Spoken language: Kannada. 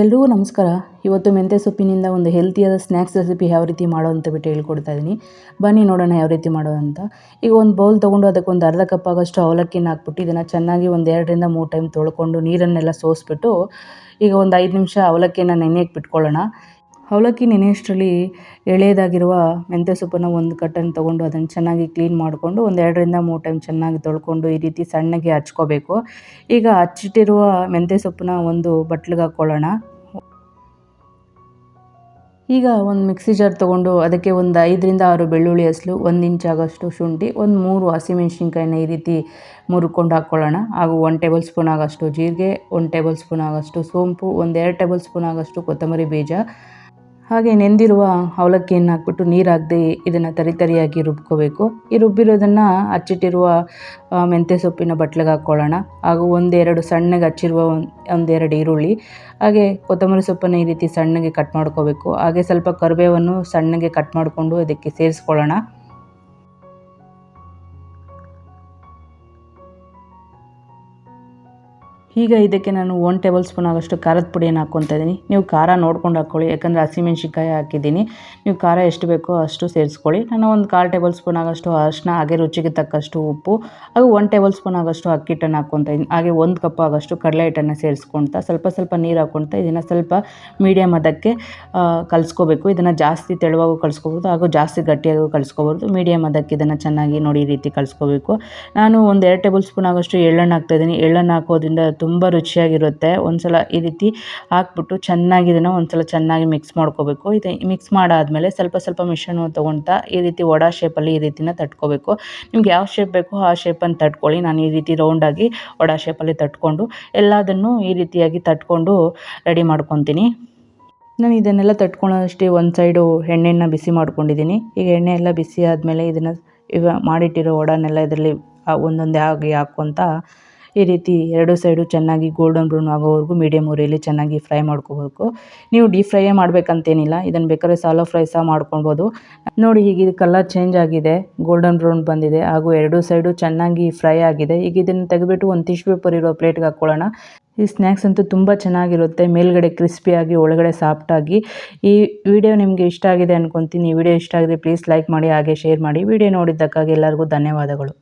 ಎಲ್ರಿಗೂ ನಮಸ್ಕಾರ. ಇವತ್ತು ಮೆಂತ್ಯ ಸೊಪ್ಪಿನಿಂದ ಒಂದು ಹೆಲ್ತಿಯಾದ ಸ್ನ್ಯಾಕ್ಸ್ ರೆಸಿಪಿ ಯಾವ ರೀತಿ ಮಾಡೋ ಅಂತ ಬಿಟ್ಟು ಹೇಳ್ಕೊಡ್ತಾ ಇದ್ದೀನಿ ಬನ್ನಿ ನೋಡೋಣ ಯಾವ ರೀತಿ ಮಾಡೋದು ಅಂತ. ಈಗ ಒಂದು ಬೌಲ್ ತೊಗೊಂಡು ಅದಕ್ಕೆ ಒಂದು ಅರ್ಧ ಕಪ್ ಆಗೋಷ್ಟು ಅವಲಕ್ಕಿನ ಹಾಕ್ಬಿಟ್ಟು ಇದನ್ನು ಚೆನ್ನಾಗಿ ಒಂದು ಎರಡರಿಂದ ಮೂರು ಟೈಮ್ ತೊಳ್ಕೊಂಡು ನೀರನ್ನೆಲ್ಲ ಸೋಸ್ಬಿಟ್ಟು ಈಗ ಒಂದು ಐದು ನಿಮಿಷ ಅವಲಕ್ಕಿನ ನೆನೆಯಕ್ಕೆ ಬಿಟ್ಕೊಳ್ಳೋಣ. ಅವಲಕ್ಕಿ ನೆನೆಯಷ್ಟರಲ್ಲಿ ಎಳೆಯದಾಗಿರುವ ಮೆಂತ್ಯ ಸೊಪ್ಪನ್ನು ಒಂದು ಕಟ್ಟನ್ನು ತೊಗೊಂಡು ಅದನ್ನು ಚೆನ್ನಾಗಿ ಕ್ಲೀನ್ ಮಾಡಿಕೊಂಡು ಒಂದು ಎರಡರಿಂದ ಮೂರು ಟೈಮ್ ಚೆನ್ನಾಗಿ ತೊಳ್ಕೊಂಡು ಈ ರೀತಿ ಸಣ್ಣಗೆ ಹಚ್ಕೋಬೇಕು. ಈಗ ಹಚ್ಚಿಟ್ಟಿರುವ ಮೆಂತ್ಯ ಸೊಪ್ಪನ್ನ ಒಂದು ಬಟ್ಲಿಗೆ ಹಾಕ್ಕೊಳ್ಳೋಣ. ಈಗ ಒಂದು ಮಿಕ್ಸಿ ಜಾರ್ ತೊಗೊಂಡು ಅದಕ್ಕೆ ಒಂದು ಐದರಿಂದ ಆರು ಬೆಳ್ಳುಳ್ಳಿ ಹಸಲು, ಒಂದು ಇಂಚ್ ಆಗೋಷ್ಟು ಶುಂಠಿ, ಒಂದು ಮೂರು ಹಸಿಮೆಣ್ಸಿನ್ಕಾಯಿನ ಈ ರೀತಿ ಮುರ್ಕೊಂಡು ಹಾಕ್ಕೊಳ್ಳೋಣ. ಹಾಗೂ ಒನ್ ಟೇಬಲ್ ಸ್ಪೂನ್ ಆಗೋಷ್ಟು ಜೀರಿಗೆ, ಒಂದು ಟೇಬಲ್ ಸ್ಪೂನ್ ಆಗೋಷ್ಟು ಸೋಂಪು, ಒಂದು ಎರಡು ಟೇಬಲ್ ಸ್ಪೂನ್ ಆಗೋಷ್ಟು ಕೊತ್ತಂಬರಿ ಬೀಜ ಹಾಗೆ ನೆಂದಿರುವ ಅವಲಕ್ಕಿಯನ್ನು ಹಾಕ್ಬಿಟ್ಟು ನೀರು ಹಾಕದೆ ಇದನ್ನು ತರಿ ತರಿಯಾಗಿ ರುಬ್ಕೋಬೇಕು. ಈ ರುಬ್ಬಿರೋದನ್ನು ಹಚ್ಚಿಟ್ಟಿರುವ ಮೆಂತ್ಯ ಸೊಪ್ಪಿನ ಬಟ್ಲಿಗೆ ಹಾಕ್ಕೊಳ್ಳೋಣ. ಹಾಗೂ ಒಂದೆರಡು ಸಣ್ಣಗೆ ಹಚ್ಚಿರುವ ಒಂದೆರಡು ಈರುಳ್ಳಿ. ಹಾಗೆ ಕೊತ್ತಂಬರಿ ಸೊಪ್ಪನ್ನು ಈ ರೀತಿ ಸಣ್ಣಗೆ ಕಟ್ ಮಾಡ್ಕೋಬೇಕು. ಹಾಗೆ ಸ್ವಲ್ಪ ಕರಿಬೇವನ್ನು ಸಣ್ಣಗೆ ಕಟ್ ಮಾಡಿಕೊಂಡು ಅದಕ್ಕೆ ಸೇರಿಸ್ಕೊಳ್ಳೋಣ. ಈಗ ಇದಕ್ಕೆ ನಾನು ಒನ್ ಟೇಬಲ್ ಸ್ಪೂನ್ ಆಗೋಷ್ಟು ಖಾರದ ಪುಡಿಯನ್ನು ಹಾಕ್ಕೊತಾ ಇದ್ದೀನಿ. ನೀವು ಖಾರ ನೋಡ್ಕೊಂಡು ಹಾಕ್ಕೊಳ್ಳಿ, ಯಾಕಂದರೆ ಹಸಿಮೆಣ್ಸಿನ್ಕಾಯಿ ಹಾಕಿದ್ದೀನಿ. ನೀವು ಖಾರ ಎಷ್ಟು ಬೇಕೋ ಅಷ್ಟು ಸೇರಿಸ್ಕೊಳ್ಳಿ. ನಾನು ಒಂದು ಕಾಲು ಟೇಬಲ್ ಸ್ಪೂನ್ ಆಗೋಷ್ಟು ಅರಿಶಿನ, ಹಾಗೆ ರುಚಿಗೆ ತಕ್ಕಷ್ಟು ಉಪ್ಪು, ಹಾಗೂ ಒನ್ ಟೇಬಲ್ ಸ್ಪೂನ್ ಆಗೋಷ್ಟು ಅಕ್ಕಿ ಹಿಟ್ಟನ್ನು ಹಾಕ್ಕೊತಾ ಇದ್ದೀನಿ. ಹಾಗೆ ಒಂದು ಕಪ್ ಆಗೋಷ್ಟು ಕಡಲೆ ಹಿಟ್ಟನ್ನು ಸೇರಿಸ್ಕೊಳ್ತಾ, ಸ್ವಲ್ಪ ಸ್ವಲ್ಪ ನೀರು ಹಾಕ್ಕೊಳ್ತಾ, ಇದನ್ನು ಸ್ವಲ್ಪ ಮೀಡಿಯಮ್ ಅದಕ್ಕೆ ಕಲಿಸ್ಕೋಬೇಕು. ಇದನ್ನು ಜಾಸ್ತಿ ತೆಳುವಾಗೂ ಕಲಿಸ್ಕೋಬೋದು, ಹಾಗೂ ಜಾಸ್ತಿ ಗಟ್ಟಿಯಾಗೂ ಕಲಿಸ್ಕೋಬೋದು. ಮೀಡಿಯಮ್ ಅದಕ್ಕೆ ಇದನ್ನು ಚೆನ್ನಾಗಿ ನೋಡಿ ರೀತಿ ಕಲಿಸ್ಕೋಬೇಕು. ನಾನು ಒಂದು ಎರಡು ಟೇಬಲ್ ಸ್ಪೂನ್ ಆಗೋಷ್ಟು ಎಳ್ಳನ್ನು ಹಾಕ್ತಾಯಿದ್ದೀನಿ ಎಳ್ಳನ್ನು ಹಾಕೋದ್ರಿಂದ ತುಂಬ ರುಚಿಯಾಗಿರುತ್ತೆ. ಒಂದು ಸಲ ಈ ರೀತಿ ಹಾಕ್ಬಿಟ್ಟು ಚೆನ್ನಾಗಿ ಇದನ್ನು ಒಂದು ಸಲ ಚೆನ್ನಾಗಿ ಮಿಕ್ಸ್ ಮಾಡ್ಕೋಬೇಕು. ಇದು ಮಿಕ್ಸ್ ಮಾಡಾದಮೇಲೆ ಸ್ವಲ್ಪ ಸ್ವಲ್ಪ ಮಿಶ್ರಣ ತೊಗೊಳ್ತಾ ಈ ರೀತಿ ವಡಾ ಶೇಪಲ್ಲಿ ಈ ರೀತಿನ ತಟ್ಕೋಬೇಕು. ನಿಮ್ಗೆ ಯಾವ ಶೇಪ್ ಬೇಕೋ ಆ ಶೇಪನ್ನು ತಟ್ಕೊಳ್ಳಿ. ನಾನು ಈ ರೀತಿ ರೌಂಡಾಗಿ ವಡಾ ಶೇಪಲ್ಲಿ ತಟ್ಕೊಂಡು ಎಲ್ಲದನ್ನು ಈ ರೀತಿಯಾಗಿ ತಟ್ಕೊಂಡು ರೆಡಿ ಮಾಡ್ಕೊತೀನಿ. ನಾನು ಇದನ್ನೆಲ್ಲ ತಟ್ಕೊಳ್ಳೋಷ್ಟೇ ಒಂದು ಸೈಡು ಎಣ್ಣೆನ ಬಿಸಿ ಮಾಡ್ಕೊಂಡಿದ್ದೀನಿ. ಈಗ ಎಣ್ಣೆ ಎಲ್ಲ ಬಿಸಿ ಆದಮೇಲೆ ಇದನ್ನು ಇವ ಮಾಡಿಟ್ಟಿರೋ ವಡನೆಲ್ಲ ಇದರಲ್ಲಿ ಒಂದೊಂದೇ ಆಗಿ ಹಾಕ್ಕೊತ ಈ ರೀತಿ ಎರಡು ಸೈಡು ಚೆನ್ನಾಗಿ ಗೋಲ್ಡನ್ ಬ್ರೌನ್ ಆಗೋವರೆಗೂ ಮೀಡಿಯಮ್ ಉರಿಯಲ್ಲಿ ಚೆನ್ನಾಗಿ ಫ್ರೈ ಮಾಡ್ಕೋಬೇಕು. ನೀವು ಡೀಪ್ ಫ್ರೈಯೇ ಮಾಡಬೇಕಂತೇನಿಲ್ಲ ಇದನ್ನು ಬೇಕಾದ್ರೆ ಸಾಲೋ ಫ್ರೈ ಸಹ ಮಾಡ್ಕೊಬೋದು ನೋಡಿ ಈಗ ಇದು ಕಲರ್ ಚೇಂಜ್ ಆಗಿದೆ ಗೋಲ್ಡನ್ ಬ್ರೌನ್ ಬಂದಿದೆ, ಹಾಗೂ ಎರಡು ಸೈಡು ಚೆನ್ನಾಗಿ ಫ್ರೈ ಆಗಿದೆ. ಈಗ ಇದನ್ನು ತೆಗೆದುಬಿಟ್ಟು ಒಂದು ಟಿಶ್ಯೂ ಪೇಪರ್ ಇರೋ ಪ್ಲೇಟ್ಗೆ ಹಾಕ್ಕೊಳ್ಳೋಣ ಈ ಸ್ನ್ಯಾಕ್ಸ್ ಅಂತೂ ತುಂಬ ಚೆನ್ನಾಗಿರುತ್ತೆ, ಮೇಲ್ಗಡೆ ಕ್ರಿಸ್ಪಿಯಾಗಿ ಒಳಗಡೆ ಸಾಫ್ಟಾಗಿ ಈ ವಿಡಿಯೋ ನಿಮಗೆ ಇಷ್ಟ ಆಗಿದೆ ಅನ್ಕೊತೀನಿ. ಈ ವಿಡಿಯೋ ಇಷ್ಟ ಆಗಿದೆ ಪ್ಲೀಸ್ ಲೈಕ್ ಮಾಡಿ, ಹಾಗೆ ಶೇರ್ ಮಾಡಿ. ವಿಡಿಯೋ ನೋಡಿದ್ದಕ್ಕಾಗಿ ಎಲ್ಲರಿಗೂ ಧನ್ಯವಾದಗಳು.